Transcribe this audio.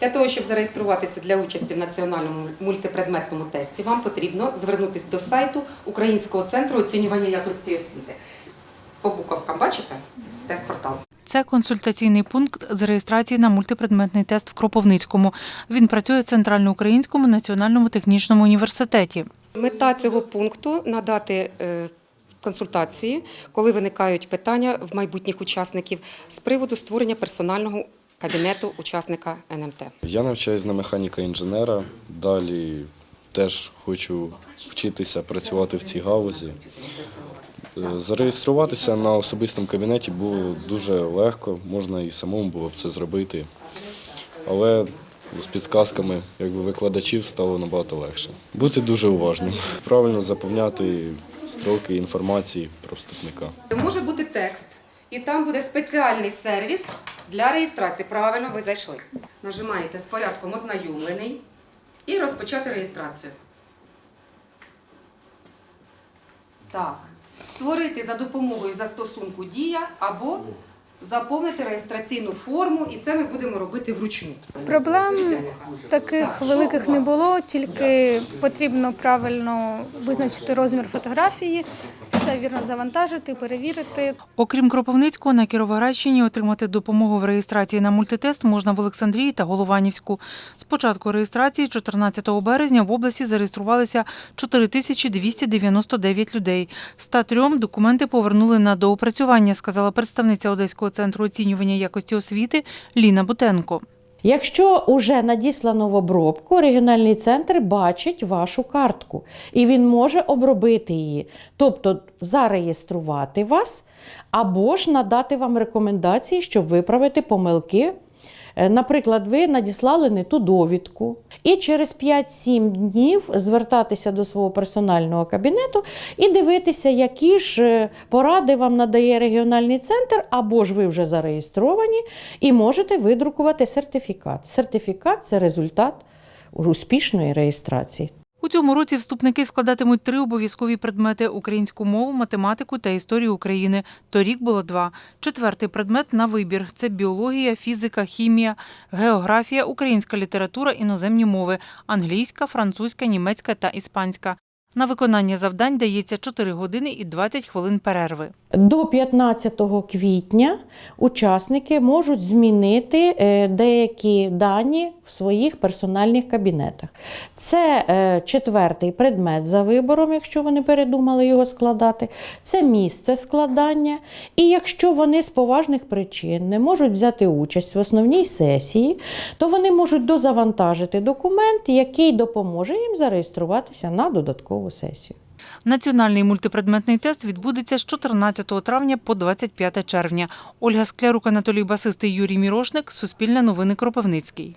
Для того, щоб зареєструватися для участі в національному мультипредметному тесті, вам потрібно звернутися до сайту Українського центру оцінювання якості освіти. По буковкам бачите? Тест-портал. Це консультаційний пункт з реєстрації на мультипредметний тест в Кропивницькому. Він працює в Центральноукраїнському національному технічному університеті. Мета цього пункту надати е, консультації, коли виникають питання в майбутніх учасників з приводу створення персонального кабінету учасника НМТ. Я навчаюсь на механіка інженера. Далі теж хочу вчитися працювати в цій галузі. Е, Зареєструватися на особистому кабінеті було дуже легко, можна і самому було б це зробити. Але з підказками якби, викладачів стало набагато легше. Бути дуже уважним, правильно заповняти строки інформації про вступника. Може бути текст, і там буде спеціальний сервіс для реєстрації. Правильно, ви зайшли. Нажимаєте з порядком ознайомлений і розпочати реєстрацію. Так. Створити за допомогою застосунку Дія або заповнити реєстраційну форму, і це ми будемо робити вручну. Проблем таких великих не було, тільки потрібно правильно визначити розмір фотографії, все вірно завантажити, перевірити. Окрім Кропивницького, на Кіровоградщині отримати допомогу в реєстрації на мультитест можна в Олександрії та Голованівську. З початку реєстрації 14 березня в області зареєструвалися 4299 людей. 103 документи повернули на доопрацювання, сказала представниця Одеського центру оцінювання якості освіти Ліна Бутенко. Якщо уже надіслано в обробку, регіональний центр бачить вашу картку і він може обробити її, тобто зареєструвати вас або ж надати вам рекомендації, щоб виправити помилки. Е, Наприклад, ви надіслали не ту довідку, і через 5-7 днів звертатися до свого персонального кабінету і дивитися, які ж е, поради вам надає регіональний центр, або ж ви вже зареєстровані, і можете видрукувати сертифікат. Сертифікат це результат успішної реєстрації. У цьому році вступники складатимуть три обов'язкові предмети: українську мову, математику та історію України. Торік було два. Четвертий предмет на вибір це біологія, фізика, хімія, географія, українська література, іноземні мови англійська, французька, німецька та іспанська. На виконання завдань дається 4 години і 20 хвилин перерви. До 15 квітня учасники можуть змінити е, деякі дані в своїх персональних кабінетах. Це е, четвертий предмет за вибором, якщо вони передумали його складати, це місце складання. І якщо вони з поважних причин не можуть взяти участь в основній сесії, то вони можуть дозавантажити документ, який допоможе їм зареєструватися на додаткову сесію. Національний мультипредметний тест відбудеться з 14 травня по 25 червня. Ольга Склярук, Анатолій Басистий, Юрій Мірошник. Суспільне новини Кропивницький.